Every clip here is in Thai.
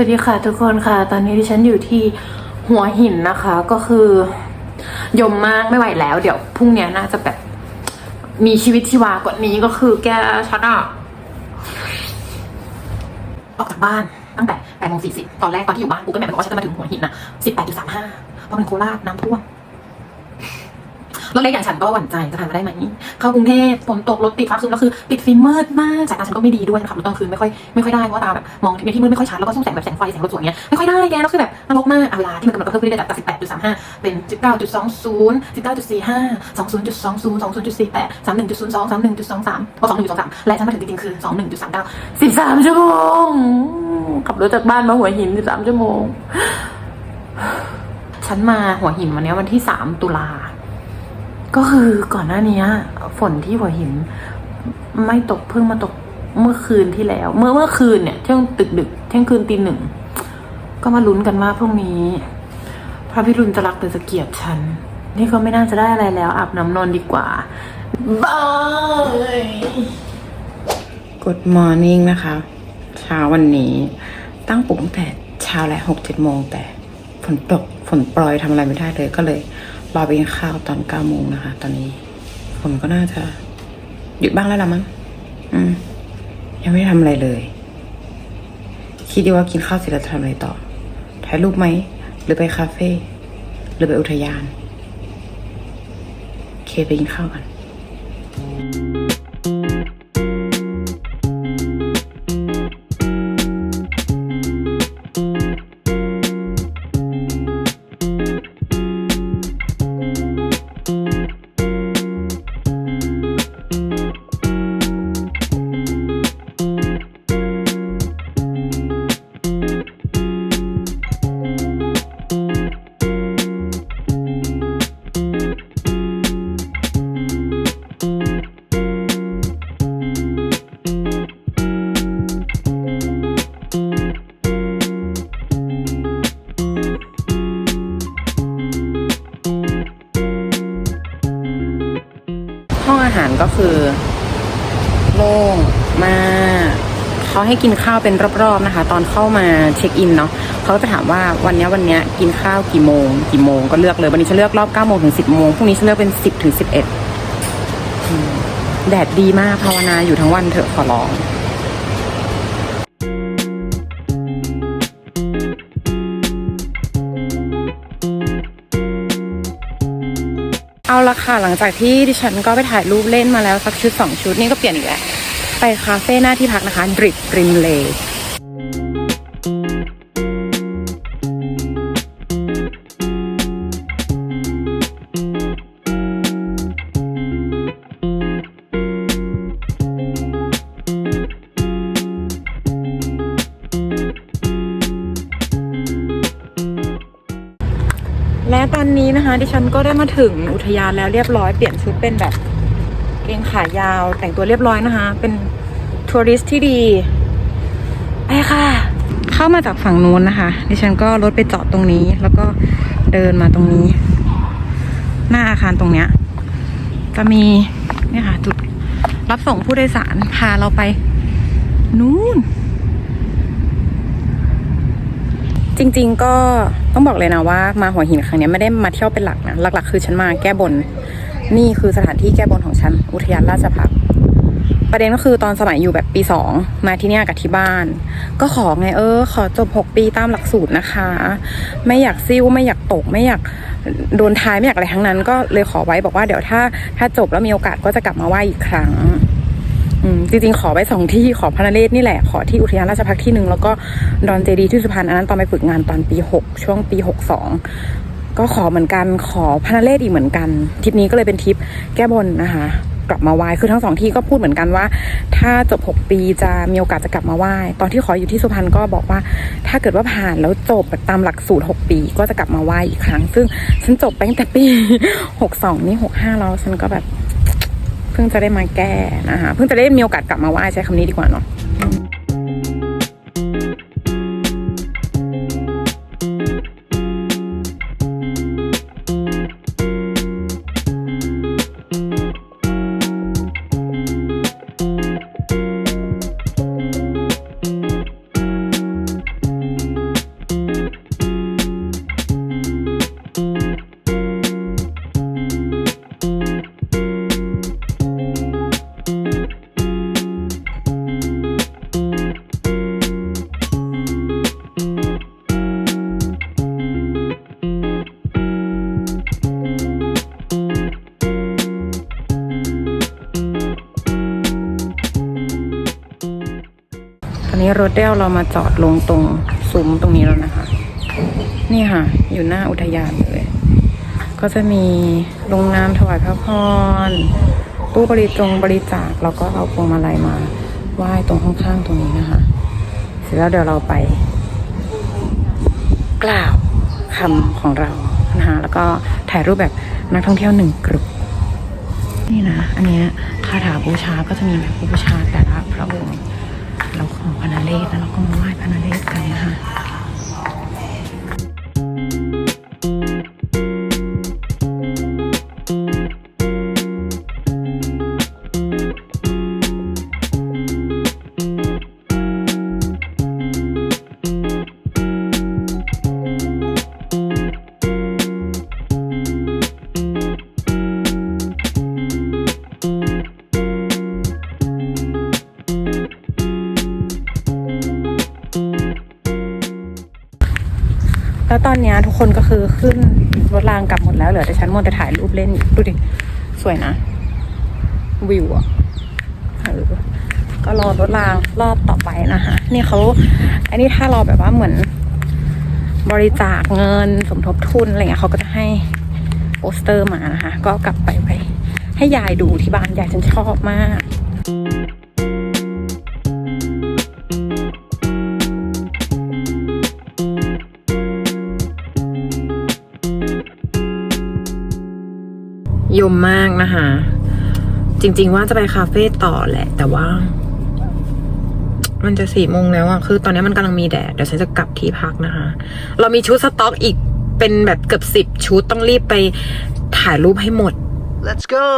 สวัสดีค่ะทุกคนค่ะ ตอนนี้ดิฉันอยู่ที่หัวหินนะคะ ก็คือยมมากไม่ไหวแล้ว เดี๋ยวพรุ่งนี้น่าจะแบบมีชีวิตชีวากว่านี้ก็คือแกชัดอะออกจากบ้านตั้งแต่แปดโมงสี่สิบตอนแรกตอนที่อยู่บ้านกูก็แม่บอกว่าฉันจะมาถึงหัวหินนะสิบแปดจุดสามห้าเพราะมันโคราชน้ำท่วม รถเล็กอย่างฉันก็หวั่นใจจะผ่านมาได้ไหมเข้ากรุงเทพฝนตกรถติดฟ้าคืนแล้วคือปิดฟิล์มมืดมากสายตาฉันก็ไม่ดีด้วยนะคะรถกลางคืนไม่ค่อยไม่ค่อยได้เพราะว่าตาแบบมองในที่มืดไม่ค่อยชัดแล้วก็ส่องแสงแบบแสงไฟแสงรถสวยเงี้ยไม่ค่อยได้แกแล้วคือแบบนรกมากเอาเวลาที่มันกำหนดก็เพิ่มขึ้นเรื่อยๆจาก18.35เป็น19.20 19.45 20.20 20.48 31.02 31.23ก็21.23และฉันมาถึงจริงๆคือ21.39 13ชั่วโมงขับรถจากบ้านมาหัวหิน13ชั่วโมงฉันมาหัวหินวันนี้วันที่ 3 ตุลา ก็คือก่อนหน้านี้ฝนที่หัวหิน ไม่ตกเพิ่งมาตกเมื่อคืนที่แล้ว เมื่อเมื่อคืนเนี่ยเที่ยงดึกดึกเที่ยงคืนตีหนึ่งก็มาลุ้นกันว่าพรุ่งนี้ พระพิรุณจะรักหรือจะเกลียดฉัน นี่ก็ไม่น่าจะได้อะไรแล้วอาบน้ำนอนดีกว่าบาย Good morning นะคะ เช้าวันนี้ ตั้งปลุกตั้งแต่เช้าและหกเจ็ดโมงแต่ฝนตกฝนปล่อยทำอะไรไม่ได้เลยก็เลย รอไปกินข้าวตอนเก้าโมงนะคะ ตอนนี้ฝนก็น่าจะ หยุดบ้างแล้วละมั้งอืม ยังไม่ได้ทำอะไรเลย คิดดีว่ากินข้าวเสร็จแล้วจะทำอะไรต่อ ถ่ายรูปไหม หรือไปคาเฟ่ หรือไปอุทยาน เคไปกินข้าวกัน ก็คือโล่งมากเขาให้กินข้าวเป็นรอบๆนะคะ ตอนเข้ามาเช็คอินเนาะเขาก็จะถามว่าวันนี้วันนี้กินข้าวกี่โมง กี่โมงก็เลือกเลยวันนี้ฉันเลือกรอบ9โมงถึง 10โมงพรุ่งนี้ฉันเลือกเป็น 10ถึง11อืมแดดดีมากภาวนาอยู่ทั้งวันเถอะขอร้อง เอาละค่ะหลังจากที่ดิฉันก็ไปถ่ายรูปเล่นมาแล้วสักชุดสองชุดนี่ก็เปลี่ยนอีกแล้ว ไปคาเฟ่หน้าที่พักนะคะดริปริมเล ดิฉันก็ได้มาถึงอุทยานแล้วเรียบร้อยเปลี่ยนชุดเป็นแบบเกงขายาวแต่งตัวเรียบร้อยนะคะ เป็นทัวริสต์ที่ดีไปค่ะ เข้ามาจากฝั่งนู้นนะคะ ดิฉันก็รถไปจอดตรงนี้ แล้วก็เดินมาตรงนี้ หน้าอาคารตรงเนี้ย จะมีเนี่ยค่ะจุดรับส่งผู้โดยสารพาเราไป นู้น จริง ๆ ก็ต้องบอกเลยนะว่า มาหัวหินครั้งนี้ไม่ได้มาเที่ยวเป็นหลักนะหลัก ๆ คือฉันมาแก้บน นี่คือสถานที่แก้บนของฉัน อุทยานราชพักษ์ประเด็นก็คือตอนสมัยอยู่แบบปีสองมาที่เนี่ยกับที่บ้าน ก็ขอไงเออ ขอจบหกปีตามหลักสูตรนะคะ ไม่อยากซิ่วไม่อยากตก ไม่อยากโดนทายไม่อยากอะไรทั้งนั้น ก็เลยขอไว้บอกว่าเดี๋ยวถ้าถ้าจบแล้วมีโอกาสก็จะกลับมาไหว้อีกครั้ง จริงๆ ขอไปสองที่ขอพระนเรศนี่แหละ ขอที่อุทยานราชพักที่หนึ่งแล้วก็ดอนเจดีย์ที่สุพรรณอันนั้นตอนไปฝึกงานตอนปีหกช่วงปีหกสองก็ขอเหมือนกันขอพระนเรศอีกเหมือนกันทริปนี้ก็เลยเป็นทริปแก้บนนะคะกลับมาไหว้คือทั้งสองที่ก็พูดเหมือนกันว่า ถ้าจบ 6 ปีจะมีโอกาสจะกลับมาไหว้ตอนที่ขออยู่ที่สุพรรณก็บอกว่า ถ้าเกิดว่าผ่านแล้วจบตามหลักสูตร 6 ปี ก็จะกลับมาไหว้อีกครั้ง ซึ่งฉันจบไปตั้งแต่ปี 62 นี่ 65 แล้วฉันก็แบบ พิ่งจะได้มาแก้นะคะเพิ่งจะได้มีโอกาสกลับมาไหว้ใช้คำนี้ดีกว่าเนาะ ด้เอาเรามาจอดลงตรงซุ้มตรงนี้แล้วนะคะ นี่ค่ะ อยู่หน้าอุทยานเลย ก็จะมีโรงงานถวายพระพรตู้บริจงบริจาคแล้วก็เอาพวงมาลัยมาไหว้ตรงข้างๆตรงนี้นะคะ เสร็จแล้วเดี๋ยวเราไป กล่าวคำของเรานะคะแล้วก็ถ่ายรูปแบบนักท่องเที่ยวหนึ่งกลุ่มนี่นะ อันนี้คาถาบูชาก็จะมีแบบบูชาแต่ละพระองค์ เราของพนาเลศนะ แล้วตอนนี้ทุกคนก็คือขึ้นรถรางกลับหมดแล้วเหลือแต่ฉันมัวแต่ถ่ายรูปเล่นอยู่ดูดิ สวยนะ วิวอะก็รอรถรางรอบต่อไปนะคะนี่เขาอันนี้ถ้าเราแบบว่าเหมือน บริจาคเงินสมทบทุนอะไรเงี้ยเขาก็จะให้โปสเตอร์มานะคะ ก็กลับไปไปให้ยายดูที่บ้านยายฉันชอบมาก มมากนะคะ จริง ๆ ว่าจะไปคาเฟ่ต่อแหละ แต่ว่า มันจะสี่โมงแล้วอะคือตอนนี้มันกำลังมีแดด เดี๋ยวฉันจะกลับที่พักนะคะ เรามีชุดสต็อกอีกเป็นแบบเกือบสิบชุดต้องรีบไปถ่ายรูปให้หมด Let's go!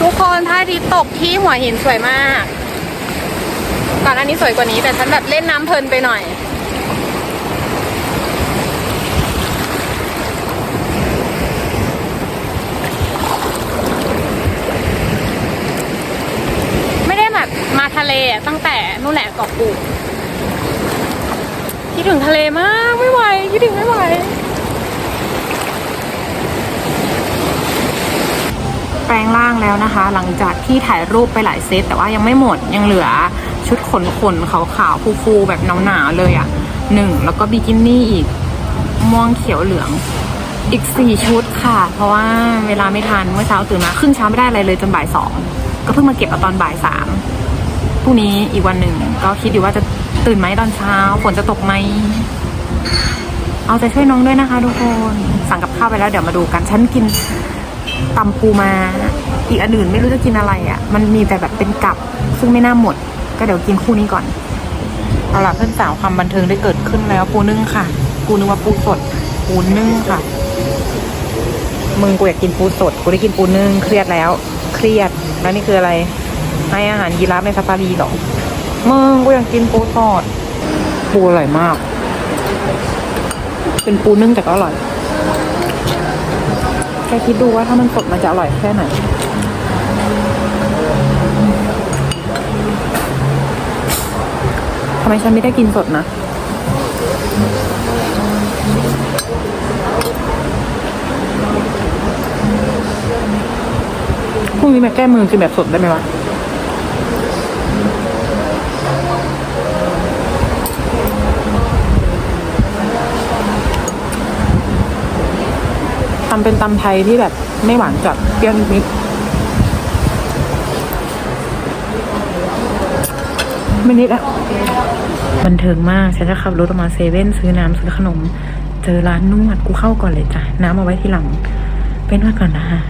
ทุกคนท่าอาทิตย์ตกที่หัวหินสวยมากก่อนอันนี้สวยกว่านี้แต่ฉันแบบเล่นน้ำเพลินไปหน่อย ไม่ได้แบบมา ทะเลตั้งแต่นู่นแหละเกาะกูดคิดถึงทะเลมากไม่ไหวคิดถึงไม่ไหวแปลงร่างแล้วนะคะ หลังจากที่ถ่ายรูปไปหลายเซตแต่ว่ายังไม่หมดยังเหลือชุดขนขนๆขาวๆฟูๆแบบหนาวๆเลยอะ่ะหนึ่งแล้วก็บิกินี่อีกม่วงเขียวเหลืองอีกสี่ชุดค่ะ เพราะว่าเวลาไม่ทันเมื่อเช้าตื่นมาครึ่งเช้าไม่ได้อะไรเลยจนบ่ายสองก็เพิ่งมาเก็บเอาตอนบ่ายสาม รุ่งนี้อีกวันหนึ่งก็คิดอยู่ว่าจะตื่นไหมตอนเช้า ฝนจะตกไหมเอาใจช่วยน้องด้วยนะคะทุกคนสั่งกับข้าวไปแล้วเดี๋ยวมาดูกันฉันกินตำปูมา อีกอันอื่นไม่รู้จะกินอะไรอะ่ะ มันมีแต่แบบเป็นกับซึ่งไม่น่าหมด ก็เดี๋ยวกินคู่นี้ก่อนเอาล่ะเพื่อนสาวความบันเทิงได้เกิดขึ้นแล้วปูนึ่งค่ะ กูนึกว่าปูสดปูนึ่งค่ะมึงกูอยากกินปูสดกูได้กินปูนึ่งเครียดแล้ว เครียดแล้วนี่คืออะไร ให้อาหารยีราฟในซาฟารีเหรอมึงกูอยากกินปูสดปูอร่อยมาก เป็นปูนึ่งแต่ก็อร่อยแกคิดดูว่าถ้ามันสดมันจะอร่อยแค่ไหนทำไมฉันไม่ได้กินสดนะพรุ่งนี้มาแก้มือกินแบบสดได้ไหมวะำเป็นตำไทยที่แบบไม่หวานจัดเปรี้ยวนิดๆไม่นิดอะบันเทิงมากฉันจะขับรถออกมาเซเว่นซื้อน้ำซื้อขนม เจอร้านนวดกูเข้าก่อนเลยจ้ะ น้ำเอาไว้ทีหลัง เป็นว่าก่อนนะฮะ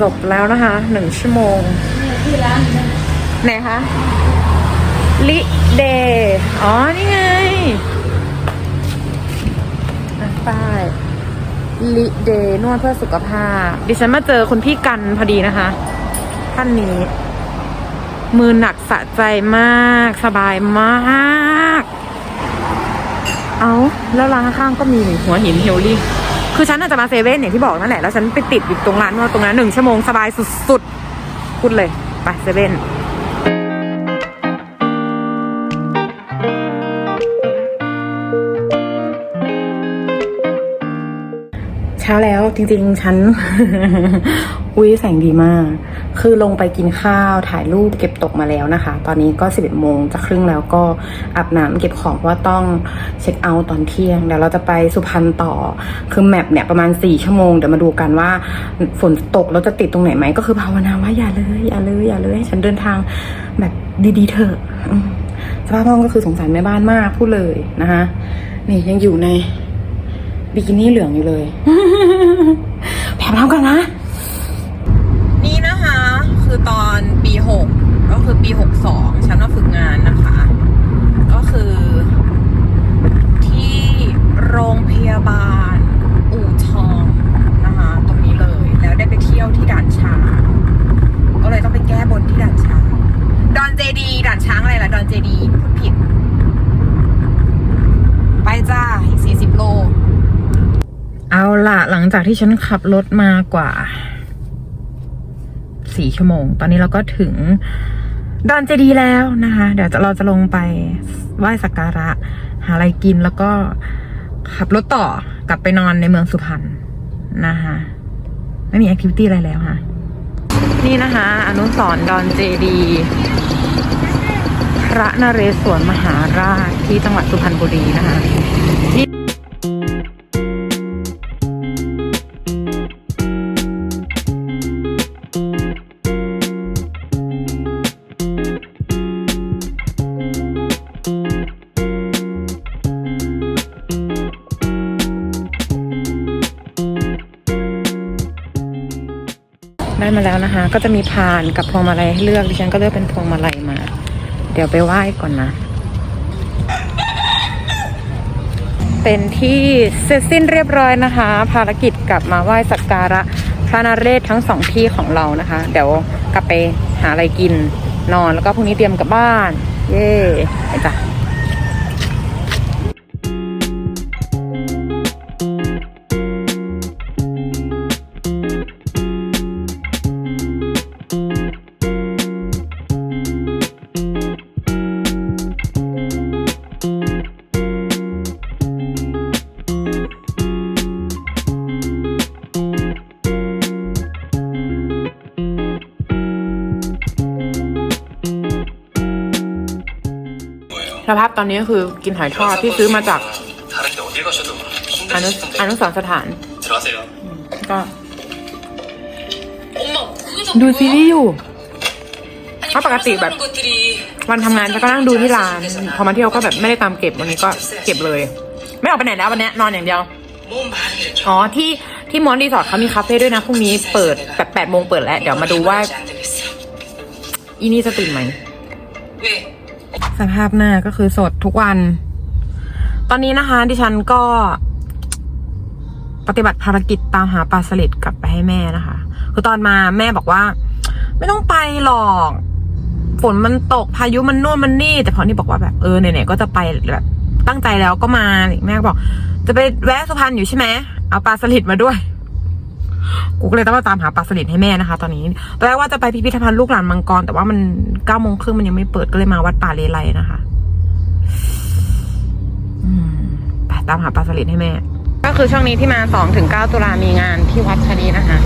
จบแล้วนะคะหนึ่งชั่วโมงไหนคะลิเดย์อ๋อ นี่ไงอะป้าย ลิเดนวดเพื่อสุขภาพ ดิฉันมาเจอคุณพี่กันพอดีนะคะ ท่านนี้ มือหนักสะใจมาก สบายมาก เอาแล้วร้านข้างก็มีหัวหินเฮลลี่คือฉันอาจจะมาเซเว่นอย่างที่บอกนั่นแหละ แล้วฉันไปติดอยู่ตรงร้านนวดตรงนั้นหนึ่งชั่วโมงสบายสุดๆพูดเลย ไปเซเว่น ช้าแล้วจริงๆ ฉัน อุ้ยแสงดีมาก คือลงไปกินข้าวถ่ายรูปเก็บตกมาแล้วนะคะ ตอนนี้ก็ 11โมงจะครึ่งแล้วก็อาบน้ำเก็บของเพราะว่าต้องเช็คเอาท์ตอนเที่ยงเดี๋ยวเราจะไปสุพรรณต่อ คือแมปเนี่ยประมาณ 4 ชั่วโมง เดี๋ยวมาดูกันว่าฝนตกแล้วจะติดตรงไหนไหมก็คือภาวนาว่าอย่าเลยอย่าเลยอย่าเลยให้ฉันเดินทางแบบดีๆเถอะสภาพห้องก็คือสงสารแม่บ้านมากพูดเลยนะคะนี่ยังอยู่ใน บิกินี่เหลืองอยู่เลยแผลทำกันนะ นี่นะคะ คือตอนปีหกก็คือปีหกสองฉันมาฝึกงานนะคะ ก็คือที่โรงพยาบาล อู่ทองนะคะ ตรงนี้เลย แล้วได้ไปเที่ยวที่ด่านช้าง ก็เลยต้องไปแก้บนที่ด่านช้าง ดอนเจดี ด่านช้างอะไรล่ะ ดอนเจดีพูดผิด ไปจ้าอีกสี่สิบโล เอาล่ะ หลัง จากที่ฉันขับรถมากว่าสี่ชั่วโมง ตอนนี้เราก็ถึงดอนเจดีแล้วนะคะ เดี๋ยวเราจะลงไปไหว้สักการะ หาอะไรกินแล้วก็ขับรถต่อกลับไปนอนในเมืองสุพรรณนะคะไม่มีแอคทิวิตี้อะไรแล้วค่ะ นี่นะคะ อนุสรดอนเจดี พระนเรศวรมหาราชที่จังหวัดสุพรรณบุรีนะคะ ได้มาแล้วนะคะ ก็จะมีพานกับพวงมาลัยให้เลือกดิฉันก็เลือกเป็นพวงมาลัยมา เดี๋ยวไปไหว้ก่อนนะ เป็นที่เสร็จสิ้นเรียบร้อยนะคะ ภารกิจกลับมาไหว้สักการะพระนเรศทั้งสองที่ของเรานะคะ เดี๋ยวกลับไปหาอะไรกินนอนแล้วก็พรุ่งนี้เตรียมกลับบ้าน เย่ไปจ้ะ อนนี้คือกินหอยทอดที่ซื้อมาจากอนุอนุสรสถาน ก็ ดูซีรีส์อยู่เขาปกติแบบ วันทำงานจะก็นั่งดูที่ร้าน พอมาเที่ยวก็แบบไม่ได้ตามเก็บวันนี้ก็เก็บเลย ไม่ออกไปไหนแล้ววันนี้นอนอย่างเดียวอ๋อที่ที่มอนดีสอร์ทเขามีคาเฟ่ด้วยนะพรุ่งนี้เปิดแบบแปดโมงเปิดแล้ว เดี๋ยวมาดูว่า อีนี่จะตื่นไหม สภาพหน้าก็คือสดทุกวัน ตอนนี้นะคะ ดิฉันก็ปฏิบัติภารกิจตามหาปลาสลิดกลับไปให้แม่นะคะ คือตอนมาแม่บอกว่า ไม่ต้องไปหรอกฝนมันตกพายุมันนู่นมันนี่ แต่พอนี่บอกว่าแบบเออไหนๆก็จะไปแบบตั้งใจแล้วก็มาแม่ก็บอก จะไปแวะสุพรรณอยู่ใช่ไหมเอาปลาสลิดมาด้วย กูก็เลยต้องมาตามหาปลาสลิดให้แม่นะคะ ตอนนี้ตอนแรกว่าจะไปพิพิธภัณฑ์ลูกหลานมังกร แต่ว่ามันเก้าโมงครึ่งมันยังไม่เปิดก็เลยมาวัดป่าเลไลนะคะไปตามหาปลาสลิดให้แม่ ก็คือช่วงนี้ที่มาสองถึงเก้าตุลามีงานที่วัดชนีนะคะ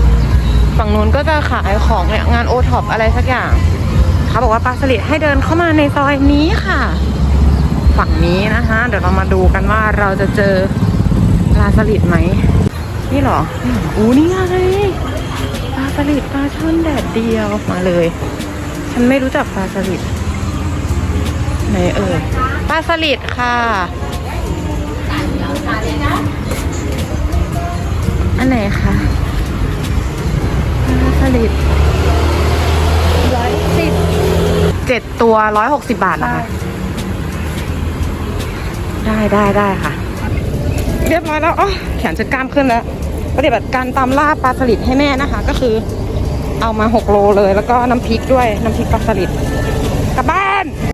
ฝั่งนู้นก็จะขายของเนี่ยงานโอท็อปอะไรสักอย่างเขาบอกว่าปลาสลิดให้เดินเข้ามาในซอยนี้ค่ะ ฝั่งนี้นะคะ เดี๋ยวเรามาดูกันว่าเราจะเจอปลาสลิดไหม นี่หรอนี่เหรออู้นี่อะไงปลาสลิดปลาช่อนแดดเดียวมาเลย ฉันไม่รู้จักปลาสลิดไหนเอ่ยปลาสลิดค่ะ อันไหนคะปลาสลิดร้อยสิบเจ็ดตัวร้อยหกสิบาทนะคะได้ได้ได้ค่ะ เรียบร้อยแล้วอ๋อแขนจะกล้ามขึ้นแล้วปฏิบัติการตามล่าปลาสลิดให้แม่นะคะ ก็คือเอามาหกโลเลย แล้วก็น้ำพริกด้วยน้ำพริกปลาสลิด